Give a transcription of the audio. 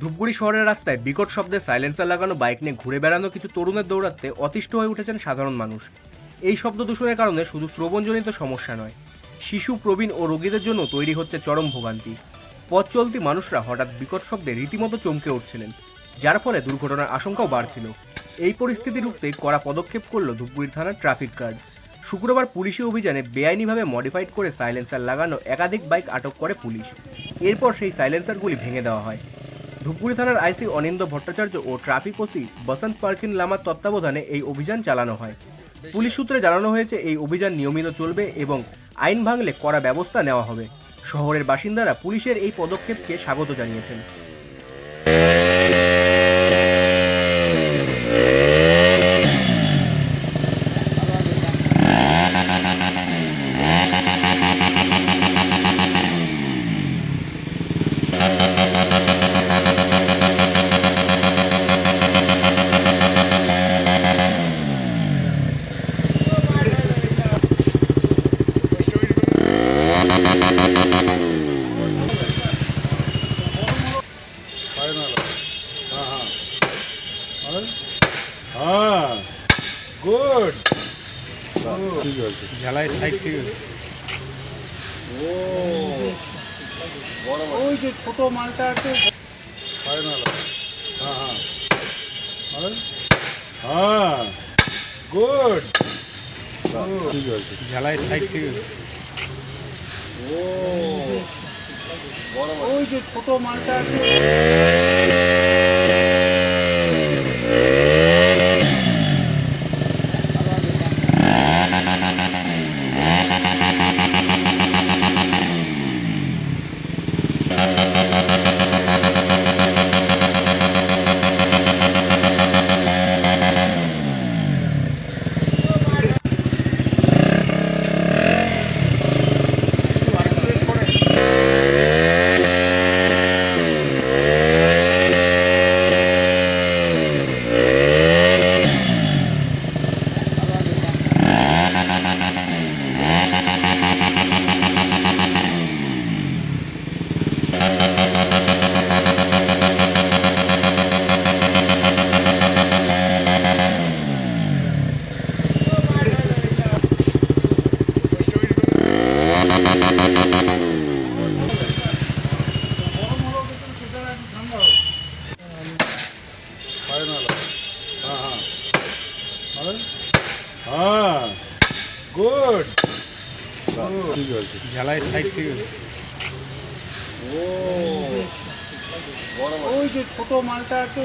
জলপাইগুড়ি শহরের রাস্তায় বিকট শব্দে সাইলেন্সার লাগানো, বাইক নিয়ে ঘুরে বেড়ানো কিছু তরুণের দৌড়াতে অতিষ্ঠ হয়ে উঠেছেন সাধারণ মানুষ। এই শব্দ দূষণের কারণে শুধু শ্রবণজনিত সমস্যা নয়, শিশু, প্রবীণ ও রোগীদের জন্য তৈরি হচ্ছে চরম ভোগান্তি। পথ চলতি মানুষরা হঠাৎ বিকট শব্দে রীতিমতো চমকে উঠছিলেন, যার ফলে দুর্ঘটনার আশঙ্কাও বাড়ছিল। এই পরিস্থিতি রুখতে কড়া পদক্ষেপ করল ধূপগুড়ি থানার ট্রাফিক গার্ড। শুক্রবার পুলিশি অভিযানে বেআইনিভাবে মডিফাইড করে সাইলেন্সার লাগানো একাধিক বাইক আটক করে পুলিশ। এরপর সেই সাইলেন্সারগুলি ভেঙে দেওয়া হয়। ধূপগুড়ি থানার আইসি অনিন্দ ভট্টাচার্য ও ট্রাফিক ওসি বসন্ত পার্কিন লামার তত্ত্বাবধানে এই অভিযান চালানো হয়। পুলিশ সূত্রে জানানো হয়েছে, এই অভিযান নিয়মিত চলবে এবং আইন ভাঙলে কড়া ব্যবস্থা নেওয়া হবে। শহরের বাসিন্দারা পুলিশের এই পদক্ষেপকে স্বাগত জানিয়েছেন। হ্যাঁ গুড ঠিক ঝালাই সাইড থেকে। ও ওই যে ছোট মালটা আছে। হ্যাঁ হ্যাঁ। হ্যাঁ গুড ঠিক আছে ঝালাই সাইড থেকে। ও ওই যে ছোট মালটা আছে। হ্যাঁ গুড ঝালাই সাইড থেকে। ও ওই যে ছোট মালটা আছে